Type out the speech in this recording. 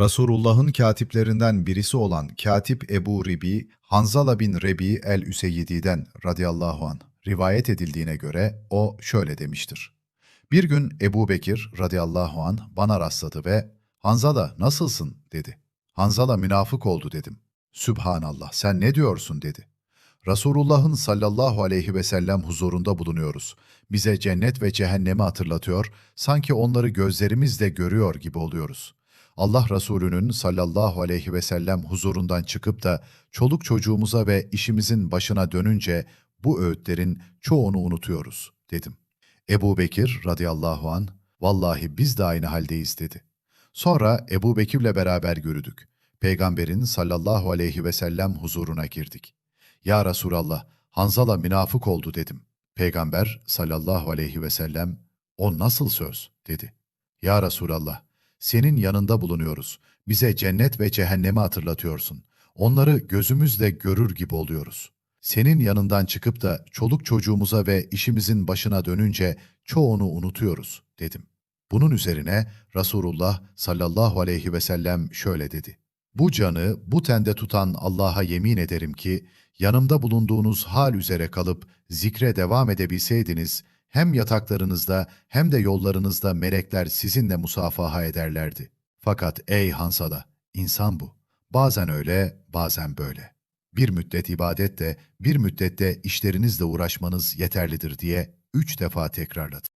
Resulullah'ın katiplerinden birisi olan Katip Ebu Ribi, Hanzala bin Rebi el-Üseyyidi'den radıyallahu an rivayet edildiğine göre o şöyle demiştir. Bir gün Ebu Bekir radıyallahu an bana rastladı ve Hanzala nasılsın dedi. Hanzala münafık oldu dedim. Sübhanallah sen ne diyorsun dedi. Resulullah'ın sallallahu aleyhi ve sellem huzurunda bulunuyoruz. Bize cennet ve cehennemi hatırlatıyor, sanki onları gözlerimizle görüyor gibi oluyoruz. Allah Resulü'nün sallallahu aleyhi ve sellem huzurundan çıkıp da çoluk çocuğumuza ve işimizin başına dönünce bu öğütlerin çoğunu unutuyoruz dedim. Ebu Bekir radıyallahu an vallahi biz de aynı haldeyiz dedi. Sonra Ebu Bekir'le beraber yürüdük. Peygamberin sallallahu aleyhi ve sellem huzuruna girdik. Ya Resulallah, Hanzala münafık oldu dedim. Peygamber sallallahu aleyhi ve sellem, o nasıl söz dedi. Ya Resulallah, senin yanında bulunuyoruz. Bize cennet ve cehennemi hatırlatıyorsun. Onları gözümüzle görür gibi oluyoruz. Senin yanından çıkıp da çoluk çocuğumuza ve işimizin başına dönünce çoğunu unutuyoruz dedim. Bunun üzerine Resulullah sallallahu aleyhi ve sellem şöyle dedi. Bu canı bu tende tutan Allah'a yemin ederim ki yanımda bulunduğunuz hal üzere kalıp zikre devam edebilseydiniz hem yataklarınızda hem de yollarınızda melekler sizinle musafaha ederlerdi. Fakat ey Hansala, insan bu. Bazen öyle, bazen böyle. Bir müddet ibadet de, bir müddette işlerinizle uğraşmanız yeterlidir diye üç defa tekrarladı.